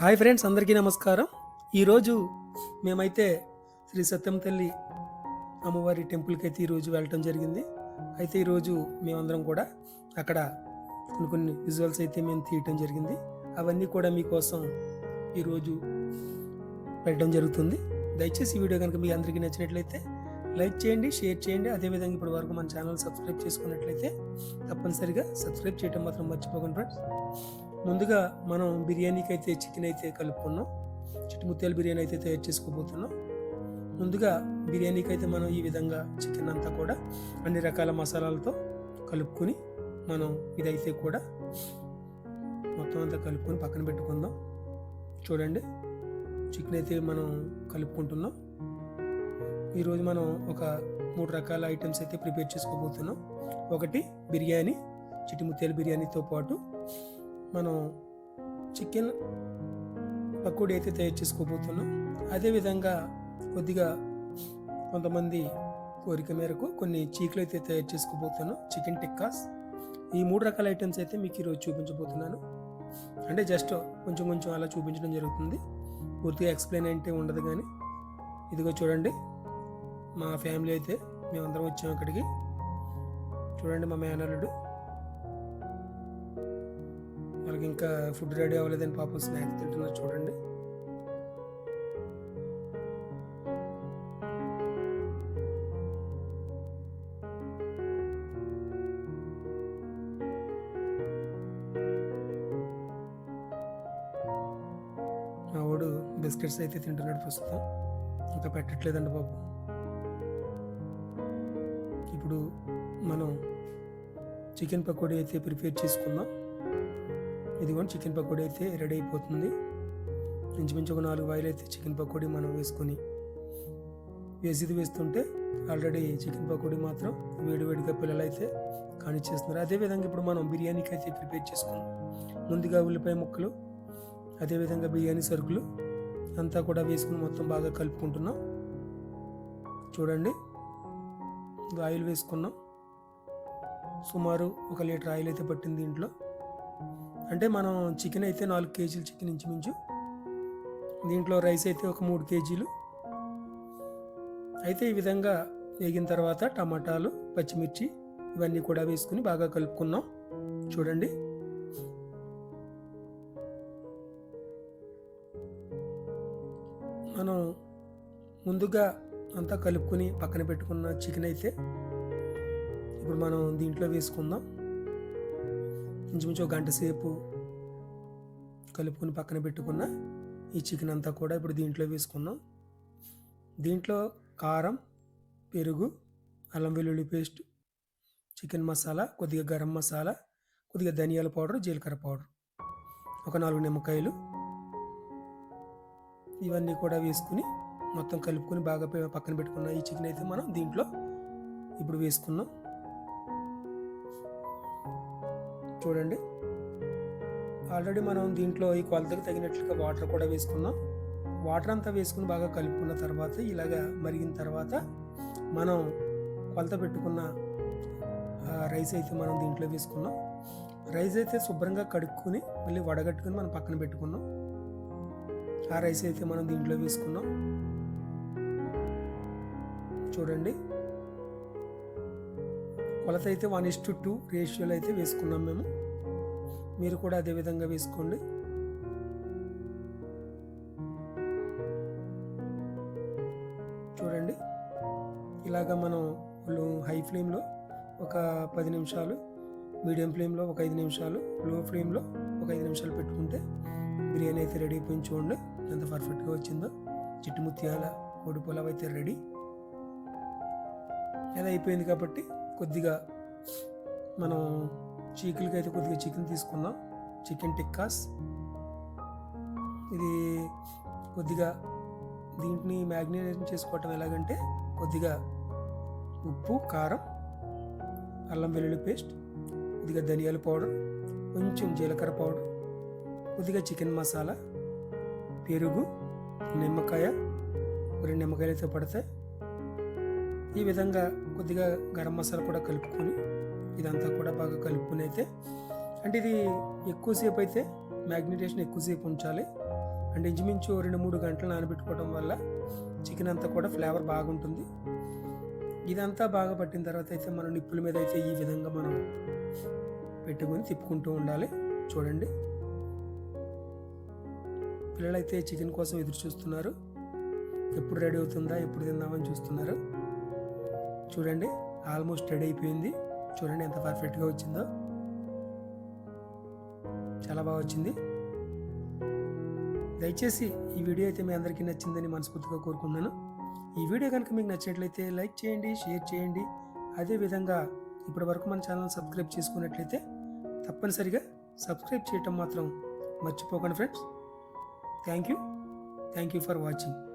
Hi friends అందరికీ నమస్కారం. ఈరోజు మేమైతే శ్రీ సత్యం తల్లి అమ్మవారి టెంపుల్కి అయితే ఈరోజు వెళ్ళటం జరిగింది. అయితే ఈరోజు మేమందరం కూడా అక్కడ కొన్ని కొన్ని విజువల్స్ అయితే మేము తీయటం జరిగింది. అవన్నీ కూడా మీకోసం ఈరోజు పెట్టడం జరుగుతుంది. దయచేసి ఈ వీడియో కనుక మీ అందరికీ నచ్చినట్లయితే లైక్ చేయండి షేర్ చేయండి. అదేవిధంగా ఇప్పటి వరకు మన ఛానల్ సబ్స్క్రైబ్ చేసుకున్నట్లయితే తప్పనిసరిగా సబ్స్క్రైబ్ చేయడం మాత్రం మర్చిపోకండి ఫ్రెండ్స్. ముందుగా మనం బిర్యానీకి అయితే చికెన్ అయితే కలుపుకున్నాం. చిట్టుముత్యాల బిర్యానీ అయితే తయారు చేసుకోబోతున్నాం. ముందుగా బిర్యానీకి అయితే మనం ఈ విధంగా చికెన్ అంతా కూడా అన్ని రకాల మసాలాలతో కలుపుకొని మనం ఇదైతే కూడా మొత్తం అంతా కలుపుకొని పక్కన పెట్టుకుందాం. చూడండి చికెన్ అయితే మనం కలుపుకుంటున్నాం. ఈరోజు మనం ఒక మూడు రకాల ఐటమ్స్ అయితే ప్రిపేర్ చేసుకోబోతున్నాం. ఒకటి బిర్యానీ చిట్టుముత్యాల బిర్యానీతో పాటు మనం చికెన్ పకోడీ అయితే తయారు చేసుకోబోతున్నాం. అదేవిధంగా కొద్దిగా కొంతమంది కోరిక మేరకు కొన్ని చీకులు అయితే తయారు చేసుకోబోతున్నాం. చికెన్ టిక్కాస్. ఈ మూడు రకాల ఐటమ్స్ అయితే మీకు ఈరోజు చూపించబోతున్నాను. అంటే జస్ట్ కొంచెం కొంచెం అలా చూపించడం జరుగుతుంది. పూర్తిగా ఎక్స్ప్లెయిన్ అంటే ఉండదు కానీ ఇదిగో చూడండి. మా ఫ్యామిలీ అయితే మేమందరం వచ్చాం ఇక్కడికి చూడండి మా మేనల్లుడు. వాళ్ళకి ఇంకా ఫుడ్ రెడీ అవ్వలేదని పాపం స్నాక్స్ తింటున్నారు చూడండి. మా వాడు బిస్కెట్స్ అయితే తింటున్నాడు ప్రస్తుతం. ఇంకా పెట్టట్లేదండి బాబు. ఇప్పుడు మనం చికెన్ పకోడీ అయితే ప్రిపేర్ చేసుకుందాం. ఇదిగోండి చికెన్ పకోడీ అయితే రెడీ అయిపోతుంది. ఇంచుమించు ఒక నాలుగు వాయిలు అయితే చికెన్ పకోడీ మనం వేసుకొని వేసిది వేస్తుంటే ఆల్రెడీ చికెన్ పకోడీ మాత్రం వేడివేడిగా పిల్లలు అయితే కానిచ్చేస్తున్నారు అదేవిధంగా ఇప్పుడు మనం బిర్యానీకి అయితే ప్రిపేర్ చేసుకుందాం. ముందుగా ఉల్లిపాయ ముక్కలు అదేవిధంగా బిర్యానీ సరుకులు అంతా కూడా వేసుకుని మొత్తం బాగా కలుపుకుంటున్నాం. చూడండి ఆయిల్ వేసుకున్నాం. సుమారు ఒక లీటర్ ఆయిల్ అయితే పట్టింది దీంట్లో అంటే మనం చికెన్ అయితే నాలుగు కేజీలు చికెన్ ఇంచుమించు. దీంట్లో రైస్ అయితే ఒక మూడు కేజీలు. అయితే ఈ విధంగా వేగిన తర్వాత టమాటాలు పచ్చిమిర్చి ఇవన్నీ కూడా వేసుకుని బాగా కలుపుకున్నాం. చూడండి. మనం ముందుగా అంతా కలుపుకొని పక్కన పెట్టుకున్న చికెన్ అయితే ఇప్పుడు మనం దీంట్లో వేసుకుందాం. ఇంచుమించు ఒక గంట సేపు కలుపుకొని పక్కన పెట్టుకున్న ఈ చికెన్ అంతా కూడా ఇప్పుడు దీంట్లో వేసుకున్నాం. దీంట్లో కారం పెరుగు అల్లం వెల్లుల్లి పేస్ట్ చికెన్ మసాలా కొద్దిగా గరం మసాలా కొద్దిగా ధనియాల పౌడర్ జీలకర్ర పౌడర్. ఒక నాలుగు నిమ్మకాయలు. ఇవన్నీ కూడా వేసుకుని మొత్తం కలుపుకొని బాగా పక్కన పెట్టుకున్న ఈ చికెన్ అయితే మనం దీంట్లో ఇప్పుడు వేసుకున్నాం. చూడండి. ఆల్రెడీ మనం దీంట్లో ఈ కొలతకి తగినట్లుగా వాటర్ కూడా వేసుకున్నాం. వాటర్ అంతా వేసుకుని బాగా కలుపుకున్న తర్వాత ఇలాగా మరిగిన తర్వాత మనం కొలత పెట్టుకున్న ఆ, రైస్ అయితే మనం దీంట్లో వేసుకున్నాం. రైస్ అయితే శుభ్రంగా కడుక్కొని మళ్ళీ వడగట్టుకుని మనం పక్కన పెట్టుకున్నాం. ఆ రైస్ అయితే మనం దీంట్లో వేసుకున్నాం. చూడండి. కొలత అయితే వన్ ఇస్ టు టూ రేషియోలో అయితే వేసుకున్నాం మేము. మీరు కూడా అదే విధంగా వేసుకోండి. చూడండి. ఇలాగా మనం హై ఫ్లేమ్లో ఒక పది నిమిషాలు మీడియం ఫ్లేమ్లో ఒక ఐదు నిమిషాలు లో ఫ్లేమ్లో ఒక ఐదు నిమిషాలు పెట్టుకుంటే బిర్యానీ అయితే రెడీ అయిపోయింది చూడండి. ఎంత పర్ఫెక్ట్గా వచ్చిందో. చిట్టుముత్యాల కోడి పులావ్ అయితే రెడీ అది అయిపోయింది కాబట్టి కొద్దిగా మనం చీకులకి అయితే కొద్దిగా చికెన్ తీసుకుందాం. చికెన్ టిక్కాస్. ఇది కొద్దిగా దీంట్ని మ్యాగ్నేషన్ చేసుకోవటం ఎలాగంటే కొద్దిగా ఉప్పు కారం అల్లం వెల్లుల్లి పేస్ట్ కొద్దిగా ధనియాల పౌడర్ కొంచెం జీలకర్ర పౌడర్ కొద్దిగా చికెన్ మసాలా పెరుగు నిమ్మకాయ రెండు నిమ్మకాయలు అయితే పడతాయి. ఈ విధంగా కొద్దిగా గరం మసాలా కూడా కలుపుకొని ఇదంతా కూడా బాగా కలుపుకుని అయితే అంటే ఇది ఎక్కువసేపు అయితే మ్యాగ్నిటేషన్ ఎక్కువసేపు ఉంచాలి. అండ్ ఇంచుమించు రెండు మూడు గంటలు నానబెట్టుకోవడం వల్ల చికెన్ అంతా కూడా ఫ్లేవర్ బాగుంటుంది. ఇదంతా బాగా పట్టిన తర్వాత అయితే మనం నిప్పుల మీద అయితే ఈ విధంగా మనం పెట్టుకొని తిప్పుకుంటూ ఉండాలి. చూడండి. పిల్లలైతే చికెన్ కోసం ఎదురు చూస్తున్నారు. ఎప్పుడు రెడీ అవుతుందా ఎప్పుడు తిందామని చూస్తున్నారు. చూడండి ఆల్మోస్ట్ రెడీ అయిపోయింది. చూడండి ఎంత పర్ఫెక్ట్గా వచ్చిందో. చాలా బాగా వచ్చింది. దయచేసి ఈ వీడియో అయితే మీ అందరికీ నచ్చిందని మనస్ఫూర్తిగా కోరుకున్నాను ఈ వీడియో కనుక మీకు నచ్చినట్లయితే లైక్ చేయండి షేర్ చేయండి. అదేవిధంగా ఇప్పటి వరకు మన ఛానల్ సబ్స్క్రైబ్ చేసుకున్నట్లయితే తప్పనిసరిగా సబ్స్క్రైబ్ చేయటం మాత్రం మర్చిపోకండి friends. Thank you thank you for watching